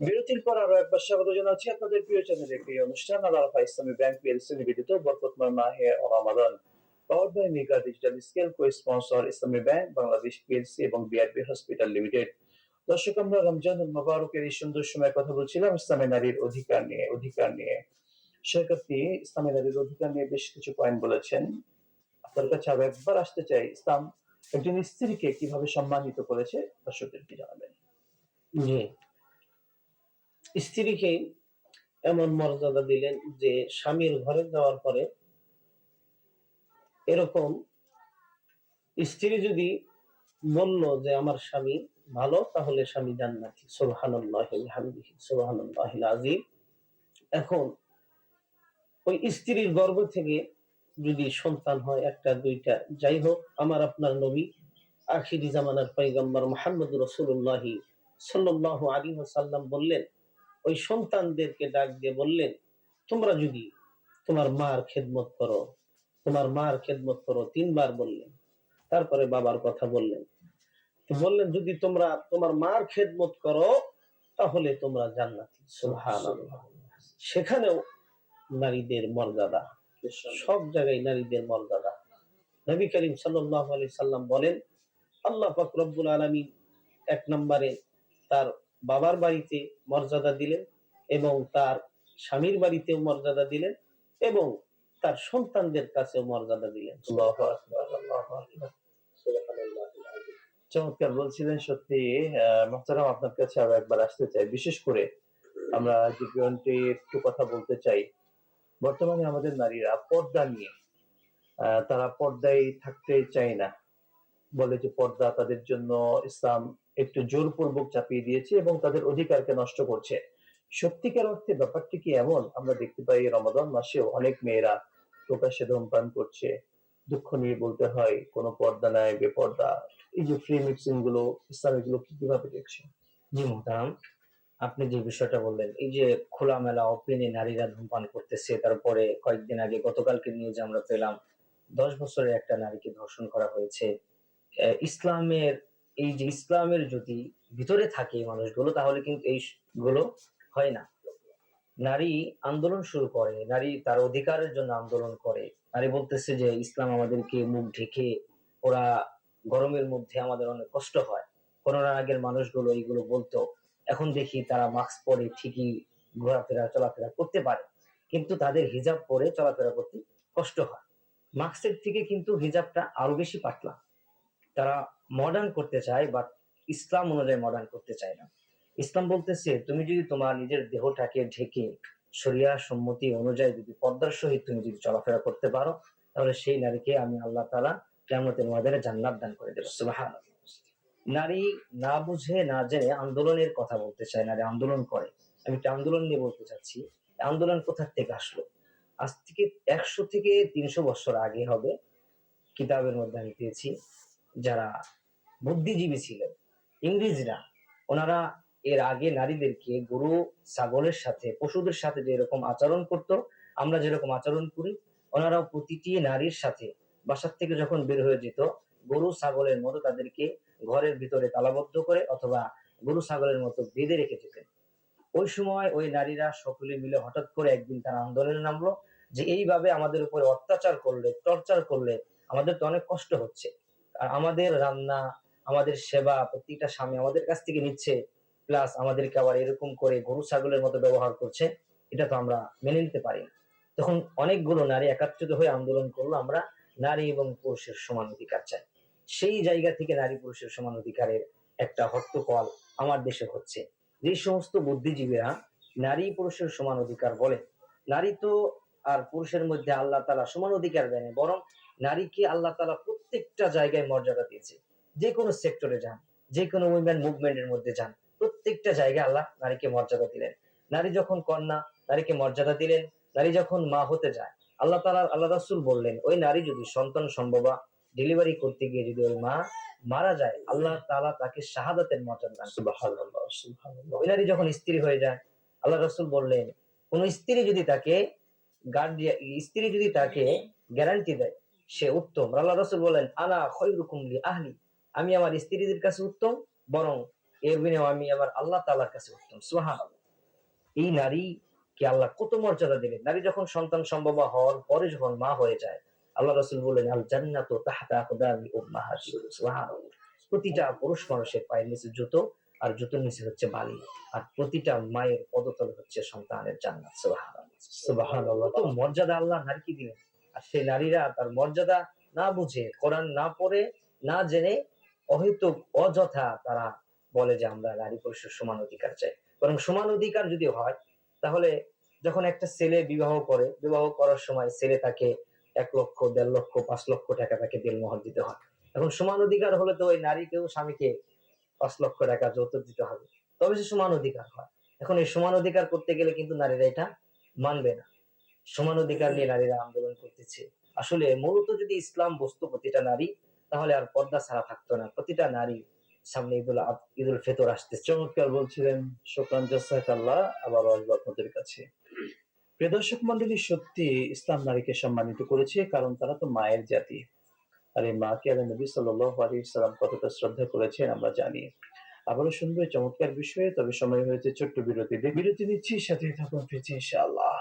বিরতির পর আরও একবার স্বাগত জানাচ্ছি আপনাদের প্রিয় চ্যানেলের প্রিয় অনুষ্ঠান আল আলফা ইসলামী ব্যাংক পিএলসি নিবেদিত বরকতময় মাহে রমাদান। Power by mega digital scale co sponsor Islami bank Bangladesh PLC এবং হসপিটাল লিমিটেড দর্শক, আমরা মোবারকের এই সুন্দর সময় কথা বলছিলাম ইসলামী নারীর অধিকার নিয়ে অধিকার নিয়ে। শেখ ইসলামী নারীর অধিকার নিয়ে বেশ কিছু পয়েন্ট বলেছেন। আপনার কাছে আরও একবার আসতে চাই, ইসলাম একজন স্ত্রীকে কীভাবে সম্মানিত করেছে, দর্শকদেরকে জানাবেন। জি। স্ত্রীকে এমন মর্যাদা দিলেন যে স্বামীর ঘরে যাওয়ার পরে এরকম স্ত্রী যদি বলল যে আমার স্বামী ভালো, তাহলে স্বামী জান্নাতি। সুবহানাল্লাহিল এখন ওই স্ত্রীর গর্ভ থেকে যদি সন্তান হয় একটা, দুইটা, যাই হোক, আমার আপনার নবী আখিরি জামানার পয়গম্বর মোহাম্মদ রসুল্লাহি সাল্লাল্লাহু আলাইহি সাল্লাম বললেন ওই সন্তানদেরকে ডাক দিয়ে বললেন, তোমরা যদি তোমার মার খেদমত করো, তোমার মার খেদমত করো, তিনবার বললেন। তারপরে বাবার কথা বললেন। বললেন, যদি তোমরা তোমার মার খেদমত করো, তাহলে তোমরা জান্নাতি। সেখানেও নারীদের মর্যাদা, সব জায়গায় নারীদের মর্যাদা। নবী করিম সাল্লাল্লাহু সাল্লাম বলেন, আল্লাহ পাক রব্বুল আলামিন এক নম্বরে তার বাবার বাড়িতে মর্যাদা দিলেন এবং তার স্বামীর বাড়িতেও মর্যাদা দিলেন এবং তার সন্তানদের কাছেও মর্যাদা দিলেন। চমৎকার বলছিলেন সত্যি। মোহতারাম, আপনার কাছে আরও একবার আসতে চাই। বিশেষ করে আমরা পয়েন্টে একটু কথা বলতে চাই। বর্তমানে আমাদের নারীরা পর্দা নিয়ে তারা পর্দায় থাকতে চায় না। বলে যে পর্দা তাদের জন্য ইসলাম একটু জোরপূর্বক চাপিয়ে দিয়েছে এবং তাদের অধিকারকে নষ্ট করছে। সত্যিকার অর্থে ব্যাপারটি কি এমন? আমরা দেখতে পাই রমাদান মাসেও অনেক মেয়েরা প্রকাশ্যে ধূমপান করছে। দুঃখ নিয়ে বলতে হয়, কোনো পর্দা নাই, বেপর্দা। এই যে ফ্রি মিক্সিংগুলো ইসলাম এগুলো কি কীভাবে দেখছে? জি মোহতারাম, আপনি যে বিষয়টা বললেন, এই যে খোলামেলা ওপেনে নারীরা ধূমপান করতেছে, তারপরে কয়েকদিন আগে গতকালকে নিউজে আমরা পেলাম, দশ বছরের একটা নারীকে ধর্ষণ করা হয়েছে। ইসলামের এই যে ইসলামের যদি ভিতরে থাকে মানুষগুলো, তাহলে কিন্তু এই গুলো হয় না। নারী আন্দোলন শুরু করে, নারী তার অধিকারের জন্য আন্দোলন করে। নারী বলতেছে যে, ইসলাম আমাদেরকে মুখ ঢেকে ওরা গরমের মধ্যে আমাদের অনেক কষ্ট হয়। করোনার আগের মানুষগুলো এইগুলো বলতো। এখন দেখি তারা মাস্ক পরে ঠিকই ঘোরাফেরা, চলাফেরা করতে পারে। কিন্তু তাদের হিজাব পরে চলাফেরা করতে কষ্ট হয়। মাস্কের থেকে কিন্তু হিজাবটা আরও বেশি পাতলা। তারা মডার্ন করতে চায় বাট ইসলাম অনুযায়ী মডার্ন করতে চায় না। ইসলাম বলতেছে, তুমি যদি তোমার নিজের দেহটাকে ঢেকে শরিয়া সম্মতি অনুযায়ী যদি পর্দার সহিত তুমি যদি চলাফেরা করতে পারো, তাহলে সেই নারীকে আমি আল্লাহ তালা কেমতের ময়দানে জান্নাত দান করে দেবো। সুবহানাল্লাহ। নারী না বুঝে, না জেনে আন্দোলনের কথা বলতে চায়, নারী আন্দোলন করে। আমি একটা আন্দোলন নিয়ে বলতে চাচ্ছি। আন্দোলন কোথার থেকে আসলো? আজ থেকে একশো থেকে তিনশো বছর আগে হবে। কিতাবের মধ্যে আমি পেয়েছি। যারা বুদ্ধিজীবী ছিলেন, ইংরেজরা, ওনারা এর আগে নারীদেরকে গরু, ছাগলের সাথে, পশুদের সাথে যেরকম আচরণ করত, আমরা যেরকম আচরণ করি, ওনারাও প্রতিটি নারীর সাথে বাসার থেকে যখন বের হয়ে যেত, গরু, ছাগলের মতো তাদেরকে ঘরের ভিতরে তালাবদ্ধ করে অথবা গরু, ছাগলের মতো বেঁধে রেখে যেতেন। ওই সময় ওই নারীরা সকলে মিলে হঠাৎ করে একদিন তারা আন্দোলনে নামলো যে, এইভাবে আমাদের উপরে অত্যাচার করলে, টর্চার করলে আমাদের তো অনেক কষ্ট হচ্ছে। আর আমাদের রান্না, আমাদের সেবা প্রত্যেকটা স্বামী আমাদের কাছ থেকে নিচ্ছে প্লাস আমাদেরকে আবার এরকম করে গরু, ছাগলের মতো ব্যবহার করছে, এটা তো আমরা মেনে নিতে পারি না। তখন অনেকগুলো নারী একাত্রিত হয়ে আন্দোলন করল, আমরা নারী এবং পুরুষের সমান অধিকার চাই। সেই জায়গা থেকে নারী পুরুষের সমান অধিকারের একটা হট্টকল আমার দেশে হচ্ছে। যে সমস্ত বুদ্ধিজীবীরা নারী পুরুষের সমান অধিকার বলে, নারী তো আর পুরুষের মধ্যে আল্লাহ তালা সমান অধিকার দেয়নি বরং নারীকে আল্লাহ তালা প্রত্যেকটা জায়গায় মর্যাদা দিয়েছে। যে কোনো সেক্টরে যান যে কোনো উইমেন মুভমেন্টের মধ্যে যান প্রত্যেকটা জায়গায় আল্লাহ নারীকে মর্যাদা দিলেন। নারী যখন কন্যা নারীকে মর্যাদা দিলেন নারী যখন মা হতে যায় আল্লাহ তালা আল্লাহ রাসুল বললেন ওই নারী যদি সন্তান সম্ভবা ডেলিভারি করতে গিয়ে যদি ওই মা মারা যায় আল্লাহ তাআলা তাকে শাহাদাতের মর্যাদা ওই নারী যখন স্ত্রী হয়ে যায় আল্লাহ রসুল বললেন কোন স্ত্রী যদি তাকে গার্ডিয়ান স্ত্রী যদি তাকে গ্যারান্টি দেয় সে উত্তম। আল্লাহ রসুল বলেন আনা খৈরুকুম লি আহলি। আমি আমার স্ত্রীদের কাছে উত্তম, বরং এর বিনিময়ে আমি আবার আল্লাহ তাআলার কাছে উত্তম। সুবহান এই নারী কে আল্লাহ কত মর্যাদা দিলেন নারী যখন সন্তান সম্ভব হওয়ার পরে যখন মা হয়ে যায়, আল্লাহ রসুল বললেন আল জান্নাতু তাহতা আকদামি উম্মাহাতি সুবহানাল্লাহ। প্রতিটা পুরুষ মানুষের পায়ের নিচে জুতো, আর জুতোর নিচে হচ্ছে বালি, আর প্রতিটা মায়ের পদতলে হচ্ছে সন্তানের জান্নাত। সুবহানাল্লাহ। কত মর্যাদা আল্লাহ নারীকে দিলেন আর সেই নারীরা তার মর্যাদা না বুঝে, কোরআন না পড়ে, না জেনে অহেতুক, অযথা তারা বলে যে আমরা নারী পুরুষের সমান অধিকার চাই। বরং সমান অধিকার যদি হয়, তাহলে যখন একটা ছেলে বিবাহ করে, বিবাহ করার সময় ছেলে তাকে এক লক্ষ, দেড় লক্ষ, পাঁচ লক্ষ টাকা তাকে দেড়মোহর দিতে হয়। এখন সমান অধিকার হলে তো ওই নারীকেও স্বামীকে পাঁচ লক্ষ টাকা যৌতুক দিতে হবে। তবে সে সমান অধিকার হয়। এখন এই সমান অধিকার করতে গেলে কিন্তু নারীরা এটা মানবে না। সমান অধিকার নিয়ে নারীরা আন্দোলন করতেছে। আসলে মূলত যদি ইসলাম বস্তু প্রতিটা নারী, তাহলে আর পর্দা ছাড়া থাকতো না। প্রতিটা নারী সামনে ঈদুল ঈদুল ফেতর আসতেছে চমৎকার বলছিলেন শোকরান জাসাক আবার আসব আপনাদের কাছে। প্রিয় দর্শক মন্ডলী, সত্যি ইসলাম নারীকে সম্মানিত করেছে, কারণ তারা তো মায়ের জাতি। আর এই মাকে আল্লাহ নবী আলী সাল্লাম কতটা শ্রদ্ধা করেছেন আমরা জানি। আবারও এই চমৎকার বিষয়ে, তবে সময় হয়েছে ছোট্ট বিরতি বিরতি নিচ্ছি সাথে থাকুন ফিরছি ইনশাআল্লাহ।